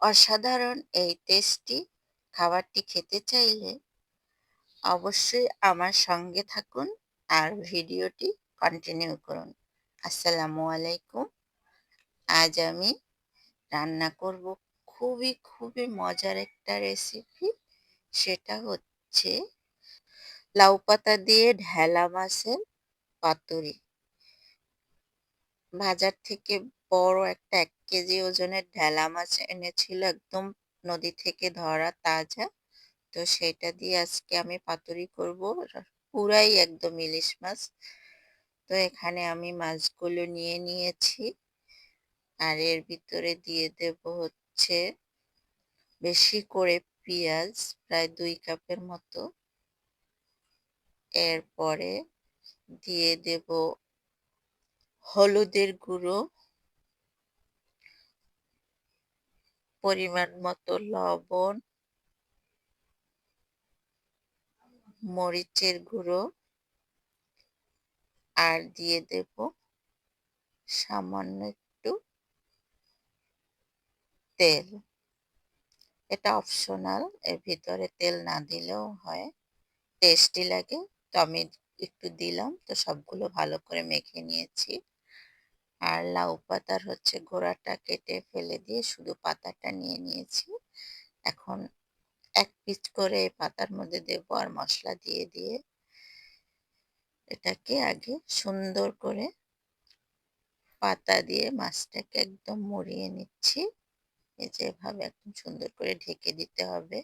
অসাধারণ এই টেস্টি খাবারটি খেতে চাইলে অবশ্যই আমার সঙ্গে থাকুন আর ভিডিওটি কন্টিনিউ করুন। আসসালামু আলাইকুম। আজ আমি রান্না করব খুবই খুবই মজার একটা রেসিপি সেটা হচ্ছে লাউ পাতা দিয়ে ঢেলা মাছের পাতুরি। বাজার থেকে বড় একটা এক কেজি ওজনের ঢেলা মাছ এনেছিল একদম নদী থেকে ধরা তাজা। তো সেটা দিয়ে আজকে আমি পাতুরি করব। পুরাই একদম ইলিশ মাছ। তো এখানে আমি মাছগুলো নিয়ে নিয়েছি। আর এর ভিতরে দিয়ে দেব হচ্ছে বেশি করে পেঁয়াজ, প্রায় দুই কাপের মতো। এরপরে দিয়ে দেব হলুদের গুঁড়ো। পরিমাণ মতো লবণ, মরিচের গুঁড়ো, আর দিয়ে দেব সামান্য একটু তেল। এটা অপশনাল এর ভিতরে তেল না দিলেও হয়। টেস্টি লাগে। তো আমি একটু দিলাম, তো সবগুলো ভালো করে মেখে নিয়েছি। আর লাউ পাতার হচ্ছে গোড়াটা কেটে ফেলে দিয়ে শুধু পাতাটা নিয়ে নিয়েছি। এখন এক পিচ করে পাতার মধ্যে দেব আর মশলা দিয়ে দিয়ে এটাকে আগে সুন্দর করে পাতা দিয়ে মাছটাকে একদম মরিয়ে নিচ্ছি। এই যে এভাবে একদম সুন্দর করে ঢেকে দিতে হবে।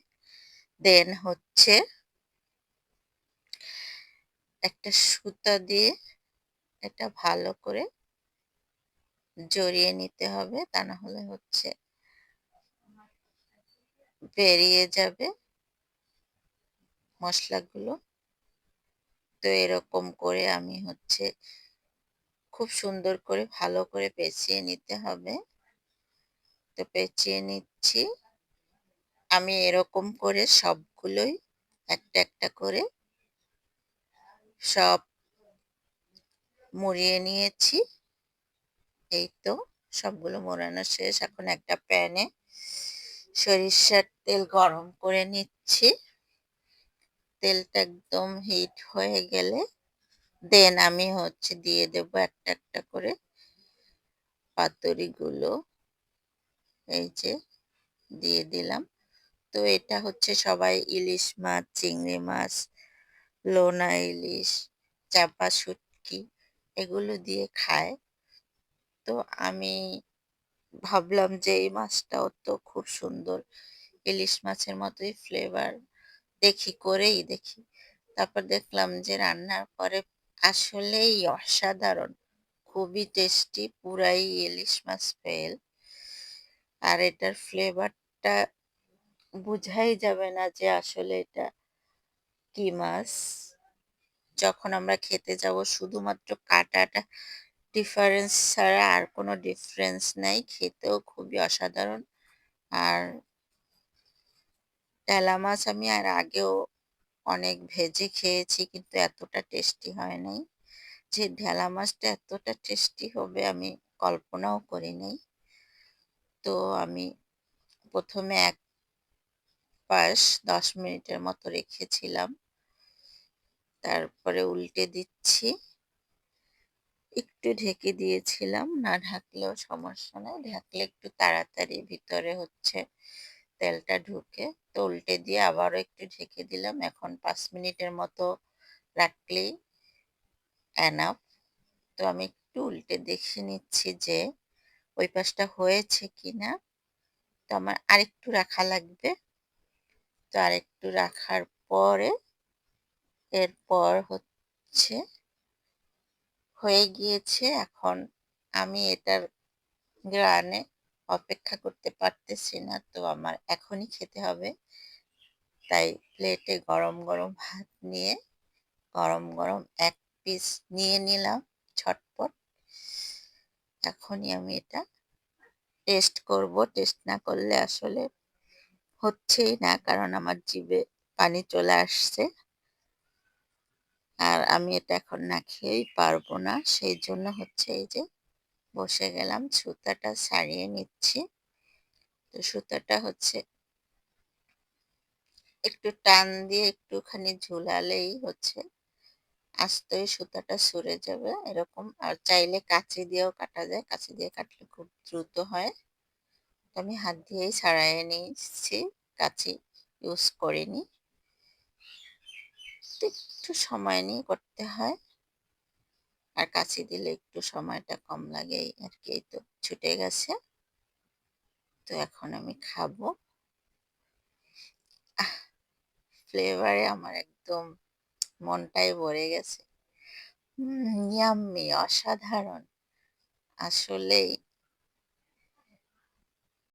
দেন হচ্ছে একটা সুতা দিয়ে এটা ভালো করে জড়িয়ে নিতে হবে, তা না হলে হচ্ছে বেরিয়ে যাবে মশলাগুলো। তো এরকম করে আমি হচ্ছে খুব সুন্দর করে ভালো করে পেঁচিয়ে নিতে হবে। তো পেঁচিয়ে নিচ্ছি। আমি এরকম করে সবগুলোই একটা একটা করে সব মুড়িয়ে নিয়েছি। এই তো সবগুলো মোড়ানো শেষ। এখন একটা প্যানে সরিষার তেল গরম করে নিচ্ছি। তেলটা একদম হিট হয়ে গেলে দেন আমি হচ্ছে দিয়ে দেবো একটা একটা করে পাতুরিগুলো। এই যে দিয়ে দিলাম। তো এটা হচ্ছে সবাই ইলিশ মাছ, চিংড়ি মাছ, লোনা ইলিশ চাপা শুটকি এগুলো দিয়ে খায়। তো আমি ভাবলাম যে এই মাছটাও তো খুব সুন্দর। ইলিশ মাছের মতোই ফ্লেভার দেখি, করেই দেখি। তারপর দেখলাম যে রান্নার পরে আসলেই অসাধারণ। খুবই টেস্টি পুরাই ইলিশ মাছ ফেল আর এটার ফ্লেভারটা বুঝাই যাবে না যে আসলে এটা কি মাছ। যখন আমরা খেতে যাব শুধুমাত্র কাটাটা ডিফারেন্স ছাড়া আর কোনো ডিফারেন্স নাই। খেতেও খুবই অসাধারণ। আর টেলা মাছ আমি আর আগেও অনেক ভেজে খেয়েছি, কিন্তু এতটা টেস্টি হয় নাই। যে ঢেলা মাছটা এতটা টেস্টি হবে আমি কল্পনাও করি নাই তো আমি প্রথমে এক পাশ দশ মিনিটের মতো রেখেছিলাম। তারপরে উল্টে দিচ্ছি। একটু ঢেকে দিয়েছিলাম, না ঢাকলেও সমস্যা নেই। ঢাকলে একটু তাড়াতাড়ি ভিতরে হচ্ছে তেলটা ঢুকে, তো উল্টে দিয়ে আবারও একটু ঢেকে দিলাম। এখন পাঁচ মিনিটের মতো রাখলেই অ্যানাফ তো আমি একটু উল্টে দেখে নিচ্ছি যে ওই পাশটা হয়েছে কি না তো আমার আরেকটু রাখা লাগবে। তো আরেকটু রাখার পরে এরপর হচ্ছে হয়ে গিয়েছে, এখন আমি এটার গ্রানে অপেক্ষা করতে পারতেছি না, তো আমার এখনই খেতে হবে। তাই প্লেটে গরম গরম ভাত নিয়ে, গরম গরম এক পিস নিয়ে নিলাম ছটপট এখনই আমি এটা টেস্ট করব। টেস্ট না করলে আসলে হচ্ছেই না, কারণ আমার জিভে পানি চলে আসছে। আর আমি এটা এখন না খেয়েই পারব না। সেই জন্য হচ্ছে এই যে বসে গেলাম, সুতাটা সারিয়ে নিচ্ছি। তো সুতাটা হচ্ছে একটু টান দিয়ে একটুখানি ঝুলালেই হচ্ছে। আস্তই সুতাটা সরে যাবে এরকম। আর চাইলে কাঁচি দিয়েও কাটা যায়। কাঁচি দিয়ে কাটলে খুব দ্রুত হয়। আমি হাত দিয়েই ছাড়াইয়ে নিচ্ছি। কাঁচি ইউজ করিনি। তো একটু সময় নিয়ে করতে হয়। আর কাছে দিলে একটু সময়টা কম লাগে আর কি তো ছুটে গেছে। তো এখন আমি খাব। ফ্লেভারে আমার একদম মনটাই ভরে গেছে। অসাধারণ। আসলেই